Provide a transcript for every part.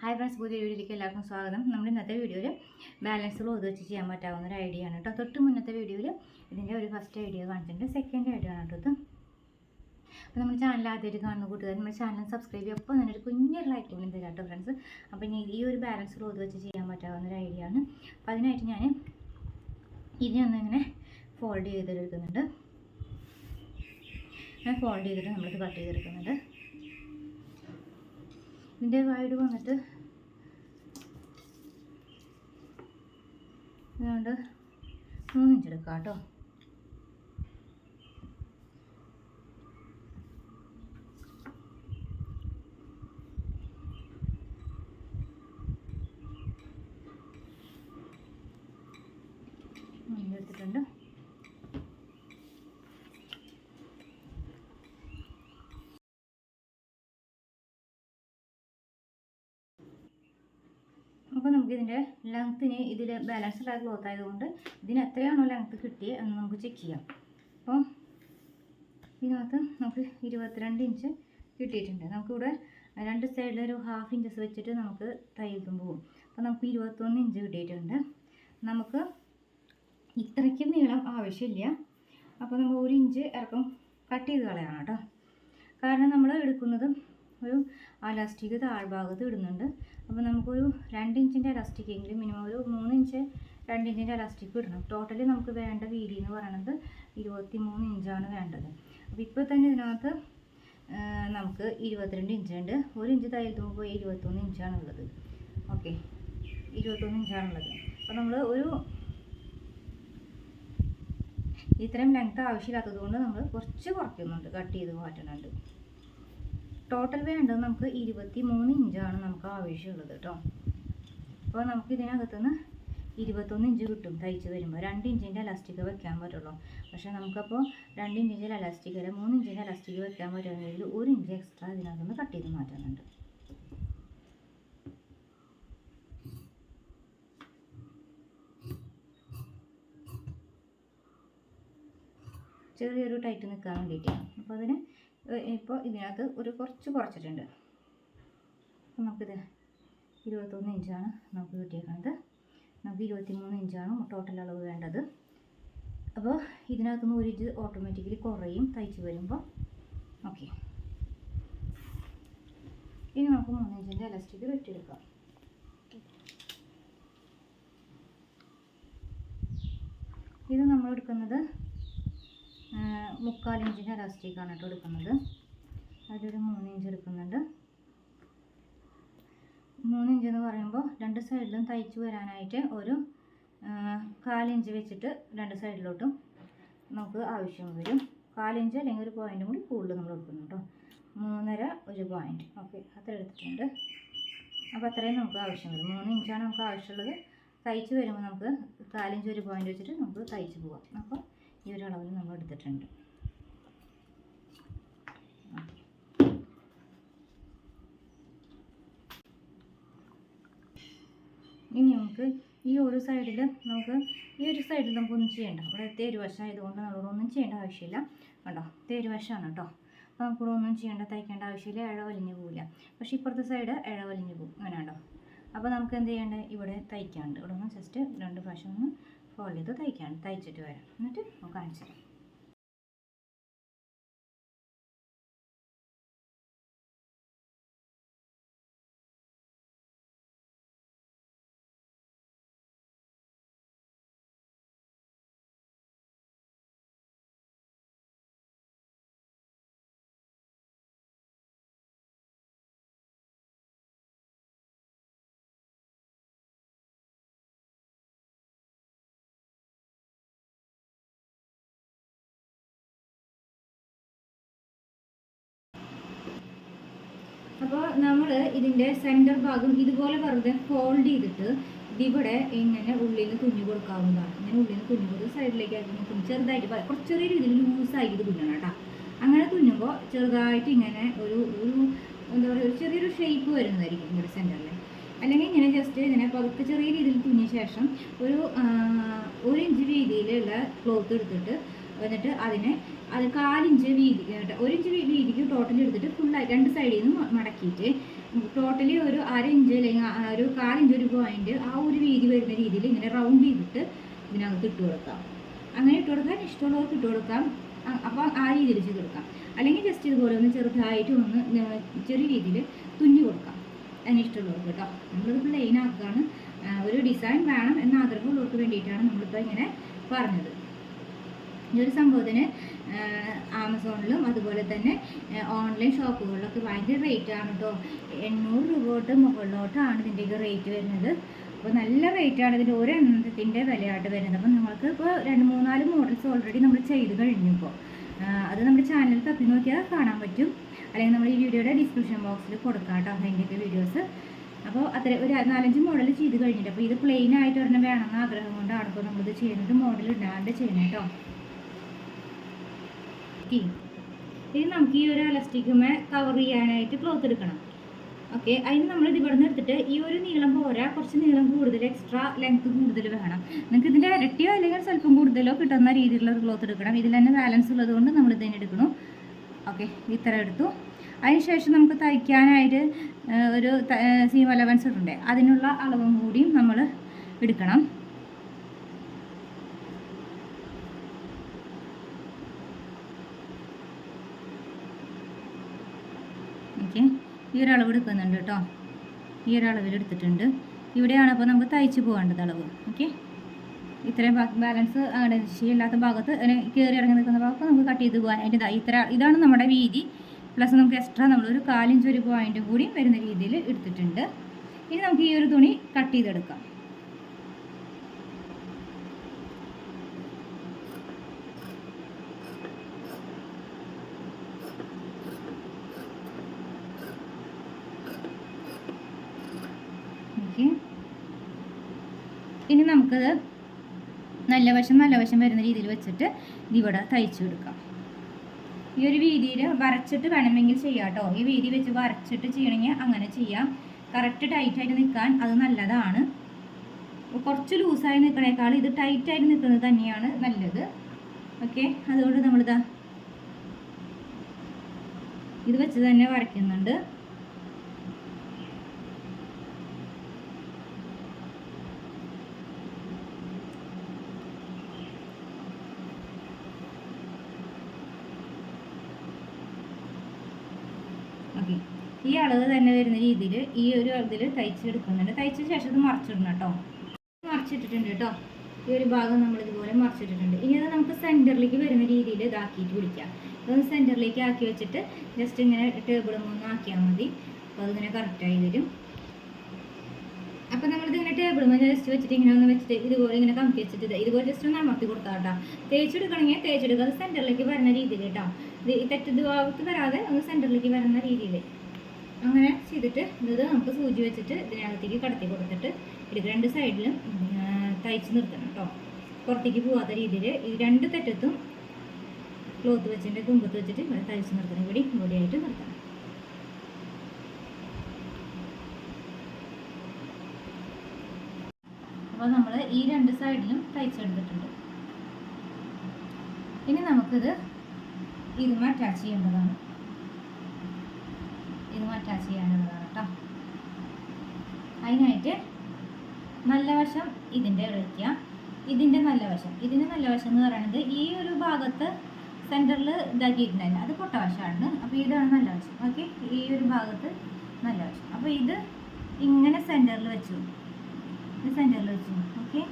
Hi friends പുതിയ വീഡിയോയിലേക്ക് എല്ലാവർക്കും സ്വാഗതം. നമ്മൾ ഇന്നത്തെ വീഡിയോയിൽ ബാലൻസ് ക്ലോത്ത് വെച്ച് ചെയ്യാൻ പറ്റാവുന്ന ഒരു ഐഡിയ ആണ് കേട്ടോ. തൊട്ട് മുന്നത്തെ വീഡിയോയിൽ ഇതിന്റെ ഒരു ഫസ്റ്റ് ഐഡിയ കാണിച്ചിട്ടുണ്ട്. സെക്കൻഡ് ഐഡിയ ആണ് കേട്ടോ അപ്പോൾ നമ്മുടെ ചാനൽ ആദ്യമായിട്ട് കാണുന്ന കൂട്ടുകാർ നമ്മുടെ ചാനൽ സബ്സ്ക്രൈബ് ചെയ്യുക. അപ്പോൾ തന്നെ ഒരു കുഞ്ഞൊരു ലൈക്ക് കൂടി തരാം കേട്ടോ ഫ്രണ്ട്സ് അപ്പോൾ ഇനി ഈ ഒരു ബാലൻസ് ക്ലോത്ത് വെച്ച് ചെയ്യാൻ പറ്റാവുന്ന ഒരു ഐഡിയ ആണ്. അപ്പോൾ അതിനായിട്ട് ഞാൻ ഇതിനൊന്ന് ഇങ്ങനെ ഫോൾഡ് ചെയ്തെടുക്കുന്നുണ്ട്. ഫോൾഡ് ചെയ്തിട്ട് നമ്മളിത് കട്ട് ചെയ്തെടുക്കുന്നുണ്ട്. ഇതിന്റെ വൈഡ് വന്നിട്ട് ഇതുകൊണ്ട് മൂന്ന് ഇഞ്ച് എടുക്കാം കേട്ടോ. എടുത്തിട്ടുണ്ട്. അപ്പോൾ നമുക്കിതിന്റെ ലെങ്ത്തിന് ഇതിൽ ബാലൻസ്ഡ് ആയ ക്ലോത്ത് ആയതുകൊണ്ട് ഇതിന് എത്രയാണോ ലെങ്ത്ത് കിട്ടിയത് എന്ന് നമുക്ക് ചെക്ക് ചെയ്യാം. അപ്പോൾ ഇതിനകത്ത് നമുക്ക് ഇരുപത്തിരണ്ട് ഇഞ്ച് കിട്ടിയിട്ടുണ്ട്. നമുക്കിവിടെ രണ്ട് സൈഡിൽ ഒരു ഹാഫ് ഇഞ്ചസ് വെച്ചിട്ട് നമുക്ക് തയ്യൽക്കും പോകും അപ്പോൾ നമുക്ക് ഇരുപത്തൊന്ന് ഇഞ്ച് കിട്ടിയിട്ടുണ്ട്. നമുക്ക് ഇത്രയ്ക്ക് നീളം ആവശ്യമില്ല. അപ്പോൾ നമ്മൾ ഒരു ഇഞ്ച് ഇറക്കം കട്ട് ചെയ്ത് കളയണം കേട്ടോ. കാരണം നമ്മൾ എടുക്കുന്നത് ഒരു ആ അലാസ്റ്റിക് താഴ്ഭാഗത്ത് ഇടുന്നുണ്ട്. അപ്പോൾ നമുക്കൊരു രണ്ട് ഇഞ്ചിന്റെ ഇലാസ്റ്റിക് എങ്കിലും മിനിമം ഒരു മൂന്ന് ഇഞ്ച് രണ്ട് ഇഞ്ചിന്റെ ഇലാസ്റ്റിക് ഇടണം. ടോട്ടലി നമുക്ക് വേണ്ട വീതി എന്ന് പറയുന്നത് ഇരുപത്തി മൂന്ന് ഇഞ്ചാണ് വേണ്ടത്. അപ്പോൾ ഇപ്പോൾ തന്നെ ഇതിനകത്ത് നമുക്ക് ഇരുപത്തിരണ്ട് ഇഞ്ച് ഉണ്ട് ഒരു ഇഞ്ച് തയ്യൽ തുമ്പോൾ ഇരുപത്തൊന്ന് ഇഞ്ചാണുള്ളത്. ഓക്കെ ഇരുപത്തൊന്ന് ഇഞ്ചാണുള്ളത്. അപ്പോൾ നമ്മൾ ഒരു ഇത്രയും ലെങ്ത് ആവശ്യമില്ലാത്തത് കൊണ്ട് നമ്മൾ കുറച്ച് കുറയ്ക്കുന്നുണ്ട്. കട്ട് ചെയ്ത് മാറ്റുന്നുണ്ട്. ടോട്ടൽ വേണ്ടത് നമുക്ക് ഇരുപത്തി മൂന്ന് ഇഞ്ചാണ് നമുക്ക് ആവശ്യമുള്ളത് കേട്ടോ. അപ്പോൾ നമുക്ക് ഇതിനകത്തുനിന്ന് ഇരുപത്തൊന്ന് ഇഞ്ച് കിട്ടും തയ്ച്ച് വരുമ്പോൾ. രണ്ട് ഇഞ്ചിന്റെ അലാസ്റ്റിക് വെക്കാൻ പറ്റുള്ളൂ. പക്ഷേ നമുക്കപ്പോൾ രണ്ട് ഇഞ്ചിന്റെ അലാസ്റ്റിക് അല്ല മൂന്ന് ഇഞ്ചിന്റെ അലാസ്റ്റിക് വെക്കാൻ പറ്റുമെങ്കിൽ ഒരു ഇഞ്ച് എക്സ്ട്രാ ഇതിനകത്തുനിന്ന് കട്ട് ചെയ്ത് മാറ്റുന്നുണ്ട്. ചെറിയൊരു ടൈറ്റ് നിൽക്കാൻ വേണ്ടിയിട്ടാണ്. ഇപ്പോൾ ഇതിനകത്ത് ഒരു കുറച്ച് കുറച്ചിട്ടുണ്ട്. നമുക്കിത് ഇരുപത്തൊന്ന് ഇഞ്ചാണ് നമുക്ക് കിട്ടിയേക്കുന്നത് നമുക്ക് ഇരുപത്തി മൂന്ന് ഇഞ്ചാണ് ടോട്ടൽ അളവ് വേണ്ടത്. അപ്പോൾ ഇതിനകത്തുനിന്ന് ഒരു ഇഞ്ച് ഓട്ടോമാറ്റിക്കലി കുറയും തയ്ച്ച് വരുമ്പോൾ ഓക്കെ ഇനി നമുക്ക് മൂന്ന് ഇഞ്ചിന്റെ ഇലാസ്റ്റിക് വെട്ടിയെടുക്കാം. ഇത് നമ്മൾ എടുക്കുന്നത് മുക്കാൽ ഇഞ്ചിന്റെ ഇലാസ്റ്റിക്കാണ് കേട്ടോ എടുക്കുന്നത്. അതിലൊരു മൂന്ന് ഇഞ്ച് എടുക്കുന്നുണ്ട്. മൂന്ന് ഇഞ്ച് എന്ന് പറയുമ്പോൾ രണ്ട് സൈഡിലും തയ്ച്ച് വരാനായിട്ട് ഒരു കാലിഞ്ച് വെച്ചിട്ട് രണ്ട് സൈഡിലോട്ടും നമുക്ക് ആവശ്യം വരും. കാലിഞ്ച് അല്ലെങ്കിൽ ഒരു പോയിന്റും കൂടി കൂടുതൽ നമ്മൾ എടുക്കുന്നു കേട്ടോ. മൂന്നര ഒരു പോയിന്റ് ഓക്കെ അത്ര എടുത്തിട്ടുണ്ട്. അപ്പോൾ അത്രയും നമുക്ക് ആവശ്യം വരും. മൂന്ന് ഇഞ്ചാണ് നമുക്ക് ആവശ്യമുള്ളത്. തയ്ച്ച് വരുമ്പോൾ നമുക്ക് കാലിഞ്ച് ഒരു പോയിന്റ് വെച്ചിട്ട് നമുക്ക് തയ്ച്ച് പോവാം. അപ്പോൾ ഈ ഒരു അളവിൽ നമ്മൾ എടുത്തിട്ടുണ്ട്. ഇനി നമുക്ക് ഈ ഒരു സൈഡിൽ നമുക്ക് ഈ ഒരു സൈഡിൽ നമുക്കൊന്നും ചെയ്യണ്ട. ഇവിടെ തേരുവശമായതുകൊണ്ട് നമ്മളോട് ഒന്നും ചെയ്യേണ്ട ആവശ്യമില്ല. കേട്ടോ തേരുവശമാണ് കേട്ടോ. അപ്പോൾ നമുക്കിവിടെ ഒന്നും ചെയ്യേണ്ട തയ്ക്കേണ്ട ആവശ്യമില്ല. ഇഴ വലിഞ്ഞു പോവില്ല. പക്ഷേ ഇപ്പുറത്തെ സൈഡ് ഇഴ വലിഞ്ഞു പോകും. അങ്ങനെ കേട്ടോ അപ്പോൾ നമുക്ക് എന്ത് ചെയ്യേണ്ടത് ഇവിടെ തയ്ക്കാണ്ട് ഇവിടെ ഒന്ന് ജസ്റ്റ് രണ്ട് പ്രാവശ്യം ഒന്ന് ഫോൾഡ് ചെയ്ത് തയ്ക്കാണ്ട് തയ്ച്ചിട്ട് വരാം. എന്നിട്ട് നമുക്ക് കാണിച്ചു തരാം. അപ്പോൾ നമ്മൾ ഇതിന്റെ സെന്റർ ഭാഗം ഇതുപോലെ വെറുതെ ഫോൾഡ് ചെയ്തിട്ട് ഇതിവിടെ ഇങ്ങനെ ഉള്ളിൽ നിന്ന് കുഞ്ഞു കൊടുക്കാവുന്നതാണ്. ഇങ്ങനെ ഉള്ളിൽ നിന്ന് കുഞ്ഞു കൊടുത്ത് സൈഡിലേക്ക് ആക്കി തുന്നി ചെറുതായിട്ട് കുറച്ച് ചെറിയ രീതിയിൽ ലൂസായിട്ട് തുന്നണം കേട്ടോ. അങ്ങനെ തുന്നുമ്പോൾ ചെറുതായിട്ട് ഇങ്ങനെ ഒരു ഒരു എന്താ പറയുക ഒരു ചെറിയൊരു ഷേപ്പ് വരുന്നതായിരിക്കും ഇവിടെ സെന്ററിൽ അല്ലെങ്കിൽ ഇങ്ങനെ ജസ്റ്റ് ഇതിനെ പതുക്കെ ചെറിയ രീതിയിൽ തുന്നിയ ശേഷം ഒരു ഒരു ഇഞ്ച് വീതിയിലുള്ള ക്ലോത്ത് എടുത്തിട്ട് എന്നിട്ട് അതിനെ അത് കാലിഞ്ച് വീതി കേട്ടോ ഒരു ഇഞ്ച് വീതിക്ക് ടോട്ടലി എടുത്തിട്ട് ഫുള്ളായി രണ്ട് സൈഡിൽ നിന്ന് മടക്കിയിട്ട് ടോട്ടലി ഒരു അര ഇഞ്ച് അല്ലെങ്കിൽ ഒരു കാലിഞ്ച് ഒരു പോയിന്റ് ആ ഒരു വീതി വരുന്ന രീതിയിൽ ഇങ്ങനെ റൗണ്ട് ചെയ്തിട്ട് ഇതിനകത്ത് ഇട്ട് കൊടുക്കാം. അങ്ങനെ ഇട്ട് കൊടുക്കാൻ ഇഷ്ടമുള്ളവർക്ക് ഇട്ട് കൊടുക്കാം. അപ്പോൾ ആ രീതിയിൽ ചെയ്ത് കൊടുക്കാം. അല്ലെങ്കിൽ ജസ്റ്റ് ഇതുപോലെ ഒന്ന് ചെറുതായിട്ട് ഒന്ന് ചെറിയ രീതിയിൽ തുന്നി കൊടുക്കാം. അതിന് ഇഷ്ടമുള്ളവർക്ക് കേട്ടോ നമ്മളിത് പ്ലെയിൻ ആക്കുകയാണ്. ഒരു ഡിസൈൻ വേണം എന്ന ആഗ്രഹമുള്ളവർക്ക് വേണ്ടിയിട്ടാണ് നമ്മളിപ്പോൾ ഇങ്ങനെ പറഞ്ഞത്. ഈ ഒരു സംഭവത്തിന് ആമസോണിലും അതുപോലെ തന്നെ ഓൺലൈൻ ഷോപ്പുകളിലൊക്കെ ഭയങ്കര റേറ്റ് ആണ് കേട്ടോ എണ്ണൂറ് രൂപ തൊട്ട് മുകളിലോട്ടാണ് ഇതിന്റെയൊക്കെ റേറ്റ് വരുന്നത്. അപ്പോൾ നല്ല റേറ്റ് ആണ് ഇതിന്റെ ഒരു എണ്ണത്തിന്റെ വിലയായിട്ട് വരുന്നത്. അപ്പോൾ നിങ്ങൾക്ക് ഇപ്പോൾ രണ്ട് മൂന്നാൽ മോഡൽസ് ഓൾറെഡി നമ്മൾ ചെയ്ത് കഴിഞ്ഞു ഇപ്പോൾ അത് നമ്മുടെ ചാനലിൽ തപ്പി നോക്കിയാൽ കാണാൻ പറ്റും. അല്ലെങ്കിൽ നമ്മൾ ഈ വീഡിയോയുടെ ഡിസ്ക്രിപ്ഷൻ ബോക്സിൽ കൊടുക്കാം കേട്ടോ അതിന്റെയൊക്കെ വീഡിയോസ് അപ്പോൾ അത്ര ഒരു നാലഞ്ച് മോഡൽ ചെയ്ത് കഴിഞ്ഞിട്ട് അപ്പോൾ ഇത് പ്ലെയിൻ ആയിട്ട് ഒരെണ്ണം വേണമെന്ന് ആഗ്രഹം കൊണ്ടാണ് ഇപ്പോൾ നമ്മളിത് ചെയ്യുന്നത്. മോഡൽ ഇടാണ്ട് ചെയ്യണം കേട്ടോ ഇനി ഇനി നമുക്ക് ഈ ഒരു അലസ്റ്റിക്കുമേ കവർ ചെയ്യാനായിട്ട് ക്ലോത്ത് എടുക്കണം. ഓക്കെ അതിന് നമ്മൾ ഇത് നിന്ന് എടുത്തിട്ട് ഈ ഒരു നീളം പോരാ കുറച്ച് നീളം കൂടുതൽ എക്സ്ട്രാ ലെങ്ത് കൂടുതൽ വേണം. നിങ്ങൾക്ക് ഇതിന്റെ ഇരട്ടിയോ അല്ലെങ്കിൽ സ്വല്പം കൂടുതലോ കിട്ടുന്ന രീതിയിലുള്ള ഒരു ക്ലോത്ത് എടുക്കണം. ഇതിൽ തന്നെ ബാലൻസ് ഉള്ളത് കൊണ്ട് നമ്മൾ ഇതിനെ എടുക്കണം ഓക്കെ ഇത്ര എടുത്തു. അതിനുശേഷം നമുക്ക് തയ്ക്കാനായിട്ട് ഒരു സീം അലവൻസ് ഇട്ടുണ്ട് അതിനുള്ള അളവും കൂടിയും നമ്മൾ എടുക്കണം ഓക്കെ ഈ ഒരു അളവ് എടുക്കുന്നുണ്ട് കേട്ടോ. ഈ ഒരു അളവിൽ എടുത്തിട്ടുണ്ട് ഇവിടെയാണ് അപ്പോൾ നമുക്ക് തയ്ച്ച് പോകേണ്ടത് അളവ്. ഓക്കെ? ഇത്രയും ബാലൻസ് അങ്ങനെ ശരിയല്ലാത്ത ഭാഗത്ത് കയറി ഇറങ്ങി നിൽക്കുന്ന ഭാഗത്ത് നമുക്ക് കട്ട് ചെയ്ത് പോകാൻ അതിന്റെ ഇത്ര ഇതാണ് നമ്മുടെ വീതി. പ്ലസ് നമുക്ക് എക്സ്ട്രാ നമ്മളൊരു കാലിഞ്ച് ഒരു പോയിന്റും കൂടി വരുന്ന രീതിയിൽ എടുത്തിട്ടുണ്ട്. ഇനി നമുക്ക് ഈ ഒരു തുണി കട്ട് ചെയ്തെടുക്കാം. ഓക്കെ. ഇനി നമുക്കത് നല്ല വശം നല്ല വശം വരുന്ന രീതിയിൽ വെച്ചിട്ട് ഇതിവിടെ തയ്ച്ചു കൊടുക്കാം. ഈ ഒരു വീതിയിൽ വരച്ചിട്ട് വേണമെങ്കിൽ ചെയ്യാം കേട്ടോ ഈ വീതി വെച്ച് വരച്ചിട്ട് ചെയ്യണമെങ്കിൽ അങ്ങനെ ചെയ്യാം. കറക്റ്റ് ടൈറ്റായിട്ട് നിൽക്കാൻ അത് നല്ലതാണ്. കുറച്ച് ലൂസായി നിൽക്കണേക്കാൾ ഇത് ടൈറ്റായിട്ട് നിൽക്കുന്നത് തന്നെയാണ് നല്ലത്. ഓക്കെ? അതുകൊണ്ട് നമ്മളിതാ ഇത് വെച്ച് തന്നെ വരയ്ക്കുന്നുണ്ട്. ഓക്കെ ഈ അളവ് തന്നെ വരുന്ന രീതിയിൽ ഈ ഒരു ഇതിൽ തയ്ച്ചെടുക്കുന്നുണ്ട്. തയ്ച്ച ശേഷം ഇത് മറിച്ചിടണം കേട്ടോ. മറിച്ചിട്ടിട്ടുണ്ട് കേട്ടോ. ഈ ഒരു ഭാഗം നമ്മൾ ഇതുപോലെ മറിച്ചിട്ടിട്ടുണ്ട്. ഇനി അത് നമുക്ക് സെന്ററിലേക്ക് വരുന്ന രീതിയിൽ ഇതാക്കിയിട്ട് പിടിക്കാം. അതൊന്ന് സെന്ററിലേക്ക് ആക്കി വെച്ചിട്ട് ജസ്റ്റ് ഇങ്ങനെ ടേബിളും ഒന്ന് ആക്കിയാൽ മതി. അപ്പോൾ അതിങ്ങനെ കറക്റ്റായി വരും. അപ്പോൾ നമ്മളിത് ഇങ്ങനെ ടേബിൾ മേലെ ജസ്റ്റ് വെച്ചിട്ട് ഇങ്ങനെ ഒന്ന് വെച്ചിട്ട് ഇതുപോലെ ഇങ്ങനെ കമ്പി വെച്ചിട്ട് ഇത് ഇതുപോലെ ജസ്റ്റ് ഒന്ന് അമർത്തി കൊടുത്താൽ കേട്ടോ. തേച്ചെടുക്കണമെങ്കിൽ തേച്ചെടുക്കുക. അത് സെന്ററിലേക്ക് വരുന്ന രീതിയിൽ കേട്ടോ. ഇത് ഈ തെറ്റ് ഭാഗത്ത് വരാതെ ഒന്ന് സെന്ററിലേക്ക് വരുന്ന രീതിയിൽ. അങ്ങനെ ചെയ്തിട്ട് ഇത് നമുക്ക് സൂചി വെച്ചിട്ട് ഇതിനകത്തേക്ക് കടത്തി കൊടുത്തിട്ട് ഇത് രണ്ട് സൈഡിലും തയ്ച്ച് നിർത്തണം കേട്ടോ. പുറത്തേക്ക് പോവാത്ത രീതിയിൽ ഈ രണ്ട് തെറ്റത്തും ക്ലോത്ത് വെച്ചിട്ട് തുമ്പത്ത് വെച്ചിട്ട് ഇവിടെ തയ്ച്ച് നിർത്തണം. ഇവിടെ ഇവിടെയായിട്ട് നിർത്തണം അപ്പോൾ നമ്മൾ ഈ രണ്ട് സൈഡിലും തയ്ച്ചെടുത്തിട്ടുണ്ട് ഇനി നമുക്കിത് ഇതും അറ്റാച്ച് ചെയ്യേണ്ടതാണ്. ഇതും അറ്റാച്ച് ചെയ്യാനുള്ളതാണ് കേട്ടോ അതിനായിട്ട് നല്ല വശം ഇതിന്റെ ഇളക്കുക ഇതിന്റെ നല്ല വശം. ഇതിന്റെ നല്ല വശം എന്ന് പറയുന്നത് ഈ ഒരു ഭാഗത്ത് സെന്ററിൽ ഇതാക്കിയിട്ടുണ്ടായിരുന്നു. അത് പൊട്ട വശമാണ് അപ്പോൾ ഇതാണ് നല്ല വശം. ഓക്കെ? ഈ ഒരു ഭാഗത്ത് നല്ല വശം. അപ്പോൾ ഇത് ഇങ്ങനെ സെന്ററിൽ വെച്ചു. ഇത് സെന്ററിൽ വെച്ചു. ഓക്കെ?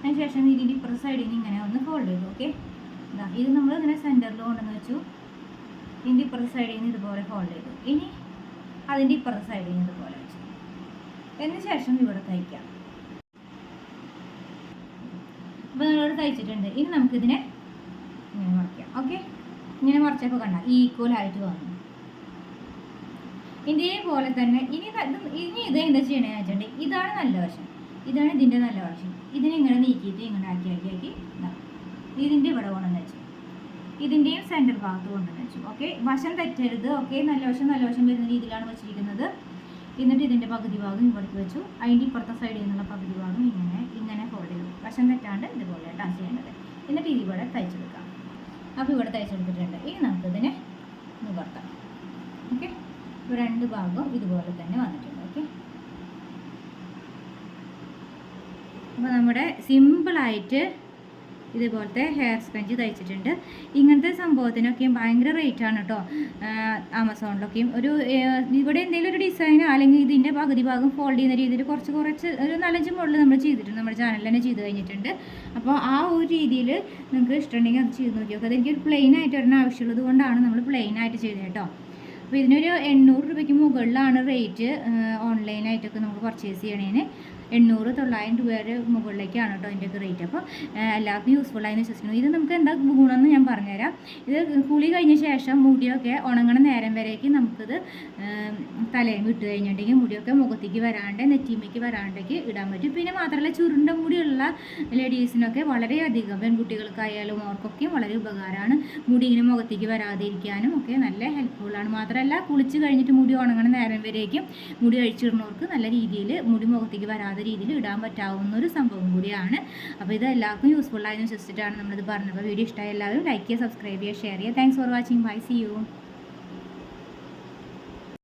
അതിന് ശേഷം ഇതിന്റെ ഇപ്പുറ സൈഡിൽ നിന്ന് ഇങ്ങനെ ഒന്ന് ഫോൾഡ് ചെയ്തു ഓക്കെ? ഇതാ ഇത് നമ്മൾ ഇങ്ങനെ സെന്ററിൽ കൊണ്ടുവന്ന് വെച്ചു. ഇതിന്റെ ഇപ്പുറത്തെ സൈഡിൽ നിന്ന് ഇതുപോലെ ഫോൾഡ് ചെയ്തു. ഇനി അതിന്റെ ഇപ്പുറത്തെ സൈഡിൽ നിന്ന് ഇതുപോലെ വെച്ചു. അതിന് ശേഷം ഇവിടെ തയ്ക്കാം. അപ്പോൾ നമ്മളിവിടെ തയ്ച്ചിട്ടുണ്ട്. ഇനി നമുക്കിതിനെ ഇങ്ങനെ മറിക്കാം ഓക്കെ? ഇങ്ങനെ മറിച്ചപ്പോൾ കണ്ട ഈക്വൽ ആയിട്ട് വന്നു. ഇതേപോലെ തന്നെ ഇനി ഇനി ഇത് എന്താ ചെയ്യണമെന്ന് വെച്ചിട്ടുണ്ടെങ്കിൽ ഇതാണ് നല്ല വശം. ഇതാണ് ഇതിന്റെ നല്ല വശം ഇതിനെ ഇങ്ങനെ നീക്കിയിട്ട് ഇങ്ങനെ ആക്കി ആക്കി ആക്കി ഇതാ. ഇതിന്റെ ഇവിടെ കൊണ്ടുവന്ന് വെച്ചു. ഇതിന്റെയും സെന്റർ ഭാഗത്ത് കൊണ്ടുവന്ന് വെച്ചു. ഓക്കെ വശം തെറ്റരുത്. ഓക്കെ നല്ല വശം നല്ല വശം വരുന്ന രീതിയിലാണ് വെച്ചിരിക്കുന്നത്. എന്നിട്ട് ഇതിന്റെ പകുതി ഭാഗം ഇവിടേക്ക് വെച്ചു. അതിന്റെ ഇപ്പുറത്തെ സൈഡിൽ നിന്നുള്ള പകുതി ഭാഗം ഇങ്ങനെ ഇങ്ങനെ ഫോൾഡ് ചെയ്തു. വശം തെറ്റാണ്ട് ഇതുപോലെ അറ്റാച്ച് ചെയ്യേണ്ടത്. എന്നിട്ട് ഇതിവിടെ തയ്ച്ചെടുക്കാം. അപ്പോൾ ഇവിടെ തയ്ച്ചെടുത്തിട്ടുണ്ട്. ഇനി നമുക്കിതിനെ നിവർത്താം ഓക്കെ രണ്ട് ഭാഗവും ഇതുപോലെ തന്നെ വന്നിട്ടുണ്ട്. ഓക്കെ അപ്പോൾ നമ്മുടെ സിമ്പിളായിട്ട് ഇതുപോലത്തെ ഹെയർ സ്പഞ്ച് തയ്ച്ചിട്ടുണ്ട്. ഇങ്ങനത്തെ സംഭവത്തിനൊക്കെയും ഭയങ്കര റേറ്റാണ് കേട്ടോ ആമസോണിലൊക്കെയും ഒരു ഇവിടെ എന്തെങ്കിലും ഒരു ഡിസൈൻ അല്ലെങ്കിൽ ഇതിന്റെ പകുതി ഭാഗം ഫോൾഡ് ചെയ്യുന്ന രീതിയിൽ കുറച്ച് കുറച്ച് ഒരു നാലഞ്ച് മോഡൽ നമ്മൾ ചെയ്തിട്ടുണ്ട്. നമ്മുടെ ചാനലിൽ തന്നെ ചെയ്ത് കഴിഞ്ഞിട്ടുണ്ട്. അപ്പോൾ ആ ഒരു രീതിയിൽ നിങ്ങൾക്ക് ഇഷ്ടമുണ്ടെങ്കിൽ അത് ചെയ്ത് നോക്കി അതെനിക്കൊരു പ്ലെയിൻ ആയിട്ട് ഒരെണ്ണം ആവശ്യമുള്ളത് കൊണ്ടാണ് നമ്മൾ പ്ലെയിൻ ആയിട്ട് ചെയ്തത് കേട്ടോ അപ്പോൾ ഇതിനൊരു എണ്ണൂറ് രൂപയ്ക്ക് മുകളിലാണ് റേറ്റ് ഓൺലൈനായിട്ടൊക്കെ നമുക്ക് പർച്ചേസ് ചെയ്യണേന്. എണ്ണൂറ് തൊള്ളായിരം രൂപയുടെ മുകളിലേക്കാണ് കേട്ടോ അതിന്റെയൊക്കെ റേറ്റ് അപ്പോൾ എല്ലാവർക്കും യൂസ്ഫുൾ ആയെന്ന് വിശ്വസിക്കുന്നു. ഇത് നമുക്ക് എന്താ ഗുണമെന്ന് ഞാൻ പറഞ്ഞുതരാം. ഇത് കുളി കഴിഞ്ഞ ശേഷം മുടിയൊക്കെ ഉണങ്ങണ നേരം വരേക്ക് നമുക്കിത് തലയിൽ വിട്ട് കഴിഞ്ഞിട്ടുണ്ടെങ്കിൽ മുടിയൊക്കെ മുഖത്തേക്ക് വരാണ്ട് നെറ്റിമേക്ക് വരാണ്ടേക്ക് ഇടാൻ പറ്റും. പിന്നെ മാത്രമല്ല ചുരുണ്ട മുടിയുള്ള ലേഡീസിനൊക്കെ വളരെയധികം പെൺകുട്ടികൾക്കായാലും അവർക്കൊക്കെ വളരെ ഉപകാരമാണ്. മുടി ഇങ്ങനെ മുഖത്തേക്ക് വരാതിരിക്കാനും ഒക്കെ നല്ല ഹെൽപ്ഫുള്ളാണ് മാത്രമല്ല കുളിച്ച് കഴിഞ്ഞിട്ട് മുടി ഉണങ്ങണ നേരം വരേക്കും മുടി കഴിച്ചിടുന്നവർക്ക് നല്ല രീതിയിൽ മുടി മുഖത്തേക്ക് വരാതെ രീതിയിൽ ഇടാൻ പറ്റാവുന്ന ഒരു സംഭവം കൂടിയാണ്. അപ്പോൾ ഇത് എല്ലാവർക്കും യൂസ്ഫുൾ വിശ്വസിച്ചിട്ടാണ് നമ്മളിത് പറഞ്ഞത്. അപ്പോൾ വീഡിയോ ഇഷ്ടമായ എല്ലാവരും ലൈക്ക് ചെയ്യുക സബ്സ്ക്രൈബ് ചെയ്യുക ഷെയർ ചെയ്യുക. Thanks for watching bye see you